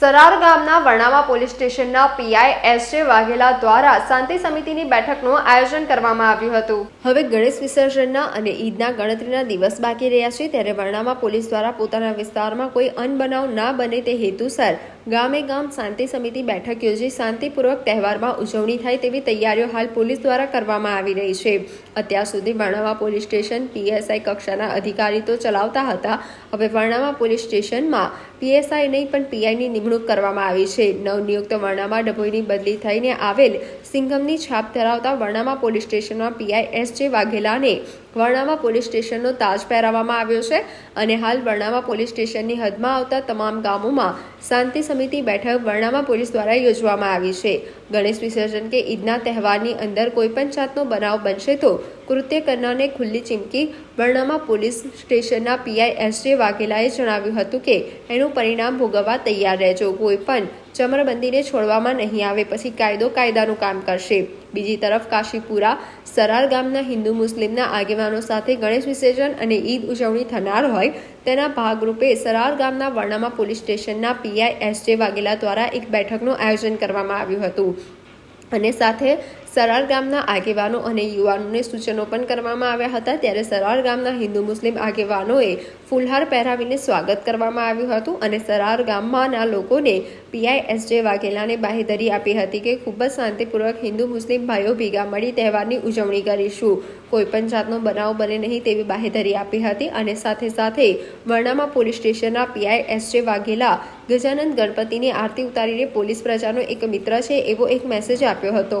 સરાર ગામના વર્ણાવા પોલીસ સ્ટેશનના PI S J Vaghela દ્વારા શાંતિ સમિતિની બેઠકનું આયોજન કરવામાં આવ્યું હતું. હવે ગણેશ વિસર્જનના અને ઈદના ગણતરીના દિવસ બાકી રહ્યા છે, ત્યારે વર્ણાવા પોલીસ દ્વારા પોતાના વિસ્તારમાં કોઈ અનબનાવ ના બને તે હેતુસર ગામે ગામ શાંતિ સમિતિ બેઠક યોજી શાંતિપૂર્વક તહેવારમાં ઉજવણી થાય તેવી તૈયારીઓ હાલ પોલીસ દ્વારા કરવામાં આવી રહી છે. અત્યાર સુધી વર્ણાવા પોલીસ સ્ટેશન પીએસઆઈ કક્ષાના અધિકારી તો ચલાવતા હતા. હવે વર્ણાવા પોલીસ સ્ટેશનમાં પીએસઆઈ નહીં, પણ પીઆઈની નિમણૂક કરવામાં આવી છે. નવનિયુક્ત વર્ણામાં ડભોઈની બદલી થઈને આવેલ સિંઘમની છાપ ધરાવતા વર્ણામા પોલીસ સ્ટેશનમાં પીઆઈ એસ જે વાઘેલાને વર્ણામા પોલીસ સ્ટેશનનો તાજ પહેરાવવામાં આવ્યો છે અને હાલ વર્ણામા પોલીસ સ્ટેશનની હદમાં આવતા તમામ ગામોમાં શાંતિ સમિતિ બેઠક વર્ણામા પોલીસ દ્વારા યોજવામાં આવી છે. ગણેશ વિસર્જન કે ઈદના તહેવારની અંદર કોઈપણ જાતનો બનાવ બનશે તો કૃત્ય કરનારને ખુલ્લી ચીમકી વર્ણામા પોલીસ સ્ટેશનના પીઆઈ એસ જે વાઘેલાએ જણાવ્યું હતું કે એનું પરિણામ ભોગવવા તૈયાર રહેજો. કોઈ પણ ચમરબંધીને છોડવામાં નહીં આવે, પછી કાયદો કાયદાનું કામ કરશે. બીજી તરફ કાશીપુરા સરાર ગામના હિન્દુ મુસ્લિમના આગેવાનો સાથે ગણેશ વિસર્જન અને ઈદ ઉજવણી થનાર હોય, તેના ભાગરૂપે સરાર ગામના વર્ણામા પોલીસ સ્ટેશનના પીઆઈ એસ જે વાઘેલા દ્વારા એક બેઠકનું આયોજન કરવામાં આવ્યું હતું. અને સાથે સરાર ગામના આગેવાનો અને યુવાનોને સૂચનો પણ કરવામાં આવ્યા હતા. ત્યારે સરાર ગામના હિન્દુ મુસ્લિમ આગેવાનોએ ફૂલહાર પહેરાવીને સ્વાગત કરવામાં આવ્યું હતું અને સરાર ગામમાંના લોકોને પીઆઈ એસ જે વાઘેલાને બાહેધરી આપી હતી કે ખૂબ જ શાંતિપૂર્વક હિન્દુ મુસ્લિમ ભાઈઓ ભેગા મળી તહેવારની ઉજવણી કરીશું. કોઈપણ જાતનો બનાવ બને નહીં તેવી બાહેધરી આપી હતી અને સાથે સાથે વર્ણામાં પોલીસ સ્ટેશનના PI S J Vaghela Gajanand ગણપતિની આરતી ઉતારીને પોલીસ પ્રજાનો એક મિત્ર છે એવો એક મેસેજ આપ્યો હતો.